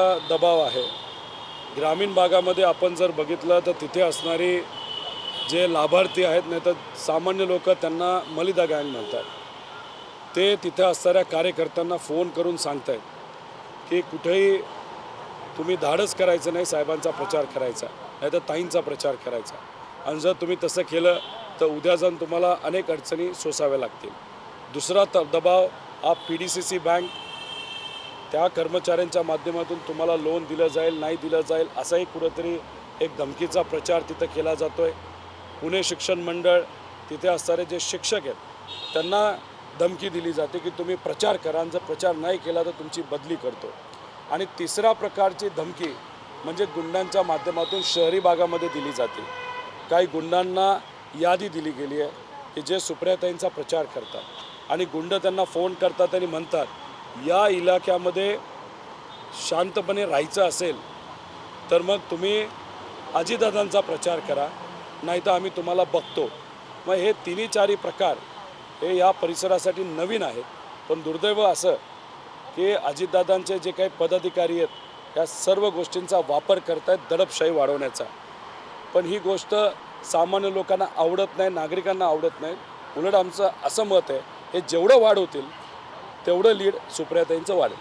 दबाव आहे. ग्रामीण भागामध्ये आपण जर बघितलं तर तिथे असणारे जे लाभार्थी आहेत नाही तर सामान्य लोक त्यांना मलिदा गँग म्हणतात. ते तिथे असणाऱ्या कार्यकर्त्यांना फोन करून सांगतायत की कुठेही तुम्ही धाडस करायचं नाही साहेबांचा प्रचार करायचा नाही तर ताईंचा प्रचार करायचा. आणि जर तुम्ही तसं केलं तर उद्या जाऊन तुम्हाला अनेक अडचणी सोसाव्या लागतील. दुसरा त दबाव हा P D C C bank त्या कर्मचाऱ्यांच्या माध्यमातून तुम्हाला लोन दिलं जाईल नाही दिलं जाईल असाही कुठंतरी एक धमकीचा प्रचार तिथं केला जातो आहे पुणे शिक्षण मंडळ तिथे असणारे जे शिक्षक आहेत त्यांना धमकी दिली जाते की तुम्ही प्रचार करा आणि जर प्रचार नाही केला तर तुमची बदली करतो. आणि तिसऱ्या प्रकारची धमकी म्हणजे गुंडांच्या माध्यमातून शहरी भागामध्ये दिली जाते. काही गुंडांना यादी दिली गेली आहे की जे सुप्रियाताईंचा प्रचार करतात. आणि गुंड त्यांना फोन करतात आणि म्हणतात या इलाक्यामध्ये शांतपणे राहायचं असेल तर मग तुम्ही अजितदादांचा प्रचार करा नाही तर आम्ही तुम्हाला बघतो. मग हे तिन्ही चारी प्रकार हे या परिसरासाठी नवीन आहेत. पण दुर्दैव असं की अजितदादांचे जे काही पदाधिकारी आहेत या सर्व गोष्टींचा वापर करतायत दडपशाही वाढवण्याचा. पण ही गोष्ट सामान्य लोकांना आवडत नाही नागरिकांना आवडत नाही. उलट आमचं असं मत आहे हे जेवढं वाढवतील तेवढं लीड सुप्रियाताईंचं वाढेल.